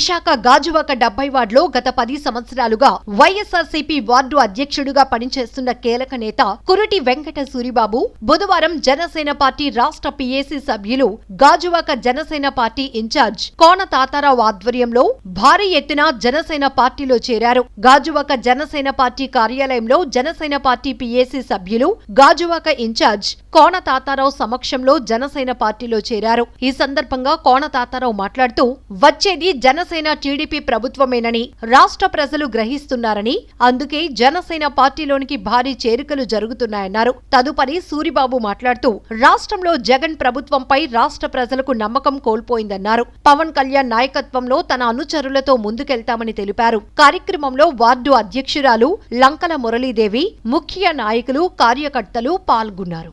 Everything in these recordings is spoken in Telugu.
విశాఖ గాజువాక డెబ్బై వార్డులో గత పది సంవత్సరాలుగా వైఎస్ఆర్సీపీ వార్డు అధ్యక్షుడిగా పనిచేస్తున్న కీలక నేత కురటి వెంకట సూరిబాబు బుధవారం జనసేన పార్టీ రాష్ట్ర పీఏసీ సభ్యులు గాజువాక జనసేన పార్టీ ఇన్ఛార్జ్ కోన తాతారావు ఆధ్వర్యంలో భారీ ఎత్తున జనసేన పార్టీలో చేరారు. గాజువాక జనసేన పార్టీ కార్యాలయంలో జనసేన పార్టీ పీఏసీ సభ్యులు గాజువాక ఇన్ఛార్జ్ కోన తాతారావు సమక్షంలో జనసేన పార్టీలో చేరారు. ఈ సందర్భంగా కోన తాతారావు మాట్లాడుతూ వచ్చేది జనసేన టీడీపీ ప్రభుత్వమేనని రాష్ట్ర ప్రజలు గ్రహిస్తున్నారని అందుకే జనసేన పార్టీలోనికి భారీ చేరికలు జరుగుతున్నాయన్నారు. తదుపరి సూరిబాబు మాట్లాడుతూ రాష్ట్రంలో జగన్ ప్రభుత్వంపై రాష్ట్ర ప్రజలకు నమ్మకం కోల్పోయిందన్నారు. పవన్ కళ్యాణ్ నాయకత్వంలో తన అనుచరులతో ముందుకెళ్తామని తెలిపారు. కార్యక్రమంలో వార్డు అధ్యక్షురాలు లంకల మురళీదేవి ముఖ్య నాయకులు కార్యకర్తలు పాల్గొన్నారు.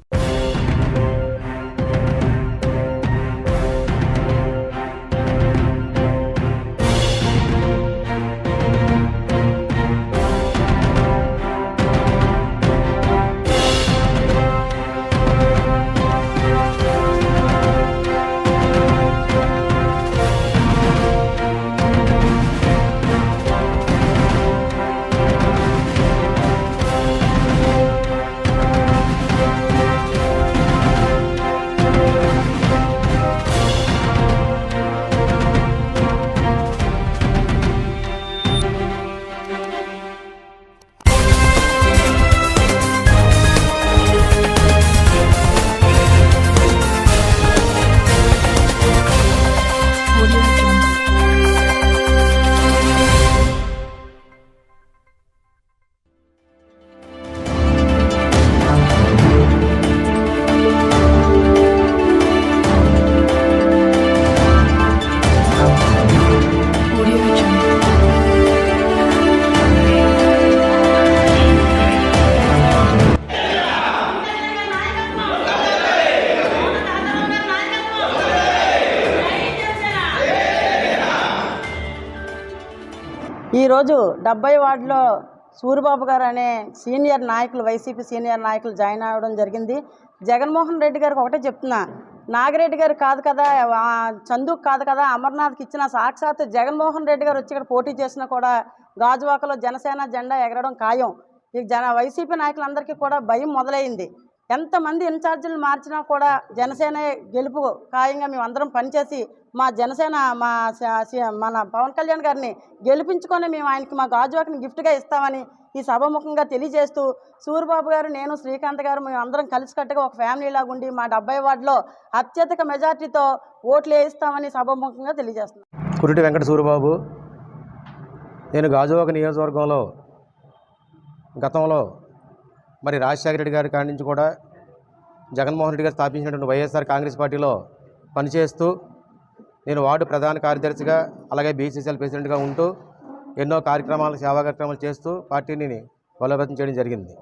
ఈరోజు డెబ్బై వార్డులో సూరిబాబు గారు అనే సీనియర్ నాయకులు వైసీపీ సీనియర్ నాయకులు జాయిన్ అవ్వడం జరిగింది. జగన్మోహన్ రెడ్డి గారికి ఒకటే చెప్తున్నా నాగిరెడ్డి గారు కాదు కదా చందుకు కాదు కదా అమర్నాథ్కి ఇచ్చిన సాక్షాత్ జగన్మోహన్ రెడ్డి గారు వచ్చి ఇక్కడ పోటీ చేసినా కూడా గాజువాకలో జనసేన జెండా ఎగరడం ఖాయం. ఈ జన వైసీపీ నాయకులందరికీ కూడా భయం మొదలైంది. ఎంతమంది ఇన్ఛార్జీలు మార్చినా కూడా జనసేన గెలుపు ఖాయంగా మేము అందరం పనిచేసి మా జనసేన మా మన పవన్ కళ్యాణ్ గారిని గెలిపించుకొని మేము ఆయనకి మా గాజువాకని గిఫ్ట్గా ఇస్తామని ఈ సభముఖంగా తెలియజేస్తూ సూరిబాబు గారు నేను శ్రీకాంత్ గారు మేము అందరం కలిసికట్టుగా ఒక ఫ్యామిలీ లాగా ఉండి మా డెబ్బై వార్డులో అత్యధిక మెజార్టీతో ఓట్లు వేయిస్తామని సభముఖంగా తెలియజేస్తున్నాం. కురుటి వెంకట సూరిబాబు నేను గాజువాక నియోజకవర్గంలో గతంలో మరి రాజశేఖర రెడ్డి గారి కాడి నుంచి కూడా జగన్మోహన్ రెడ్డి గారు స్థాపించినటువంటి వైఎస్ఆర్ కాంగ్రెస్ పార్టీలో పనిచేస్తూ నేను వార్డు ప్రధాన కార్యదర్శిగా అలాగే బీసీసీఎల్ ప్రెసిడెంట్గా ఉంటూ ఎన్నో కార్యక్రమాలు సేవా కార్యక్రమాలు చేస్తూ పార్టీని బలోపేతం చేయడం జరిగింది.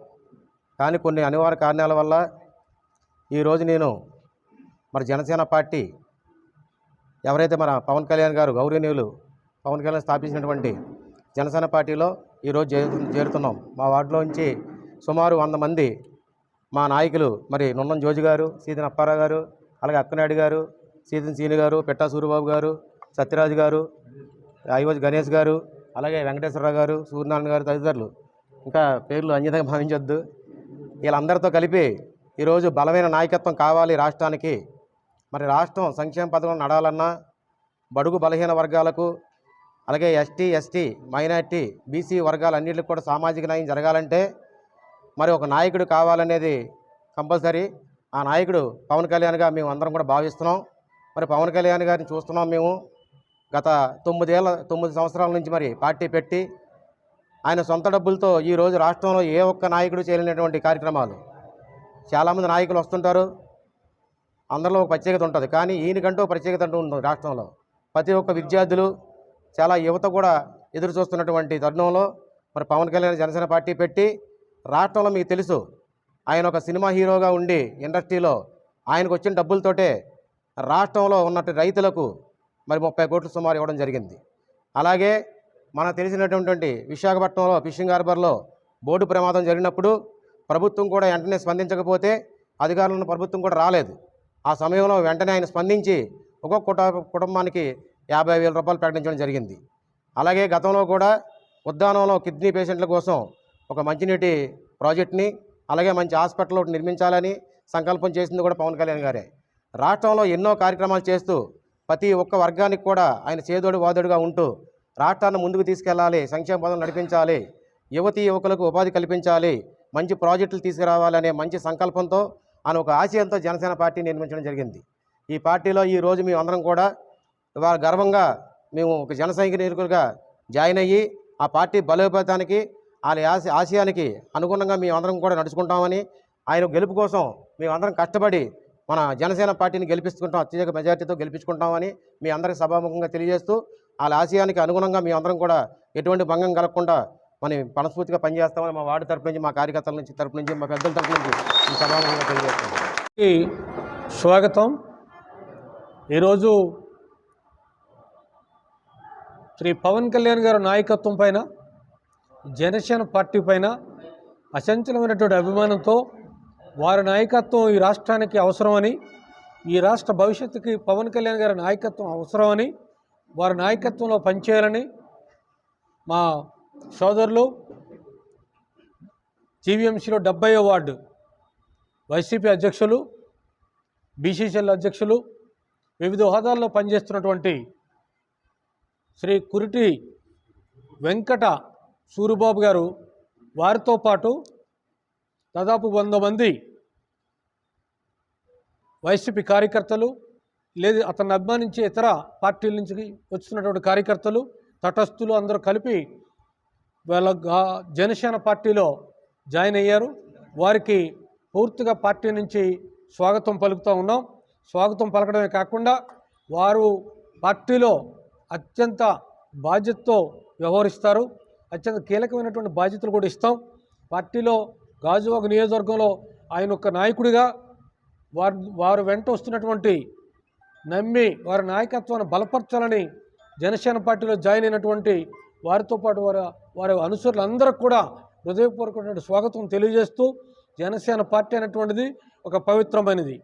కానీ కొన్ని అనివార్య కారణాల వల్ల ఈరోజు నేను మరి జనసేన పార్టీ ఎవరైతే మన పవన్ కళ్యాణ్ గారు గౌరవనీయులు పవన్ కళ్యాణ్ స్థాపించినటువంటి జనసేన పార్టీలో ఈరోజు చేరు చేరుతున్నాం. మా వార్డులో నుంచి సుమారు వంద మంది మా నాయకులు మరి నున్నం జోజి గారు సీతన్ అప్పారావు గారు అలాగే అక్కనాయుడు గారు సీతన్ సీని గారు పెట్టా సూరిబాబు గారు సత్యరాజు గారు ఐవజ్ గణేష్ గారు అలాగే వెంకటేశ్వరరావు గారు సూర్యనారాయణ గారు తదితరులు. ఇంకా పేర్లు అన్యతంగా భావించొద్దు. వీళ్ళందరితో కలిపి ఈరోజు బలమైన నాయకత్వం కావాలి రాష్ట్రానికి. మరి రాష్ట్రం సంక్షేమ పథకం నడాలన్నా బడుగు బలహీన వర్గాలకు అలాగే ఎస్టీ ఎస్టీ మైనార్టీ బీసీ వర్గాలన్నింటికి కూడా సామాజిక న్యాయం జరగాలంటే మరి ఒక నాయకుడు కావాలనేది కంపల్సరీ. ఆ నాయకుడు పవన్ కళ్యాణ్గా మేము అందరం కూడా భావిస్తున్నాం. మరి పవన్ కళ్యాణ్ గారిని చూస్తున్నాం మేము గత తొమ్మిదేళ్ళ తొమ్మిది సంవత్సరాల నుంచి మరి పార్టీ పెట్టి ఆయన సొంత డబ్బులతో ఈరోజు రాష్ట్రంలో ఏ ఒక్క నాయకుడు చేయలేనటువంటి కార్యక్రమాలు. చాలామంది నాయకులు వస్తుంటారు. అందరిలో ఒక ప్రత్యేకత ఉంటుంది. కానీ ఈయనకంటూ ప్రత్యేకత అంటూ ఉంటుంది రాష్ట్రంలో. ప్రతి ఒక్క విద్యార్థులు చాలా యువత కూడా ఎదురు చూస్తున్నటువంటి తరుణంలో మరి పవన్ కళ్యాణ్ జనసేన పార్టీ పెట్టి రాష్ట్రంలో మీకు తెలుసు ఆయన ఒక సినిమా హీరోగా ఉండి ఇండస్ట్రీలో ఆయనకు వచ్చిన డబ్బులతోటే రాష్ట్రంలో ఉన్నట్టు రైతులకు మరి ముప్పై కోట్లు సుమారు ఇవ్వడం జరిగింది. అలాగే మనకు తెలిసినటువంటి విశాఖపట్నంలో ఫిషింగ్ హార్బర్లో బోర్డు ప్రమాదం జరిగినప్పుడు ప్రభుత్వం కూడా వెంటనే స్పందించకపోతే అధికారులను ప్రభుత్వం కూడా రాలేదు. ఆ సమయంలో వెంటనే ఆయన స్పందించి ఒక్కొక్క కుట కుటుంబానికి యాభై వేల రూపాయలు ప్రకటించడం జరిగింది. అలాగే గతంలో కూడా ఉద్దానంలో కిడ్నీ పేషెంట్ల కోసం ఒక మంచినీటి ప్రాజెక్ట్ని అలాగే మంచి హాస్పిటల్ ఒకటి నిర్మించాలని సంకల్పం చేసింది కూడా పవన్ కళ్యాణ్ గారే. రాష్ట్రంలో ఎన్నో కార్యక్రమాలు చేస్తూ ప్రతి ఒక్క వర్గానికి కూడా ఆయన చేదోడు వాదోడుగా ఉంటూ రాష్ట్రాన్ని ముందుకు తీసుకెళ్ళాలి సంక్షేమ పదం నడిపించాలి యువతీ యువకులకు ఉపాధి కల్పించాలి మంచి ప్రాజెక్టులు తీసుకురావాలనే మంచి సంకల్పంతో ఆయన ఒక ఆశయంతో జనసేన పార్టీ నిర్మించడం జరిగింది. ఈ పార్టీలో ఈ రోజు మేము అందరం కూడా వారు గర్వంగా మేము ఒక జన నిరుకులుగా జాయిన్ అయ్యి ఆ పార్టీ బలోపేతానికి వాళ్ళ ఆశ ఆశయానికి అనుగుణంగా మేము అందరం కూడా నడుచుకుంటామని ఆయన గెలుపు కోసం మేమందరం కష్టపడి మన జనసేన పార్టీని గెలిపించుకుంటాం అత్యధిక మెజార్టీతో గెలిపించుకుంటామని మీ అందరికి సభాముఖంగా తెలియజేస్తూ వాళ్ళ ఆశయానికి అనుగుణంగా మేము అందరం కూడా ఎటువంటి భంగం కలగకుండా మనం మనస్ఫూర్తిగా పనిచేస్తామని మా వార్డు తరపు నుంచి మా కార్యకర్తల నుంచి తరపు నుంచి మా పెద్దల తరపు నుంచి ఈ సభాముఖంగా తెలియజేస్తాం స్వాగతం. ఈరోజు శ్రీ పవన్ కళ్యాణ్ గారి నాయకత్వం పైన జనసేన పార్టీ పైన అచంచలమైనటువంటి అభిమానంతో వారి నాయకత్వం ఈ రాష్ట్రానికి అవసరమని ఈ రాష్ట్ర భవిష్యత్తుకి పవన్ కళ్యాణ్ గారి నాయకత్వం అవసరమని వారి నాయకత్వంలో పనిచేయాలని మా సోదరులు జీవీఎంసీలో డెబ్బై వార్డు వైసీపీ అధ్యక్షులు బీసీసీఎల్ అధ్యక్షులు వివిధ హోదాల్లో పనిచేస్తున్నటువంటి శ్రీ కురిటి వెంకట సూరిబాబు గారు వారితో పాటు దాదాపు వంద మంది వైసీపీ కార్యకర్తలు లేదు అతన్ని అభిమానించే ఇతర పార్టీల నుంచి వచ్చినటువంటి కార్యకర్తలు తటస్థులు అందరూ కలిపి వాళ్ళ జనసేన పార్టీలో జాయిన్ అయ్యారు. వారికి పూర్తిగా పార్టీ నుంచి స్వాగతం పలుకుతూ ఉన్నాం. స్వాగతం పలకడమే కాకుండా వారు పార్టీలో అత్యంత బాధ్యతతో వ్యవహరిస్తారు. అత్యంత కీలకమైనటువంటి బాధ్యతలు కూడా ఇస్తాం. పార్టీలో గాజువాక నియోజకవర్గంలో ఆయన ఒక నాయకుడిగా వారు వారు వెంట వస్తున్నటువంటి నమ్మి వారి నాయకత్వాన్ని బలపరచాలని జనసేన పార్టీలో జాయిన్ అయినటువంటి వారితో పాటు వారి వారి అనుసరులందరూ కూడా హృదయపూర్వకమైన స్వాగతం తెలియజేస్తూ జనసేన పార్టీ అనేటువంటిది ఒక పవిత్రమైనది.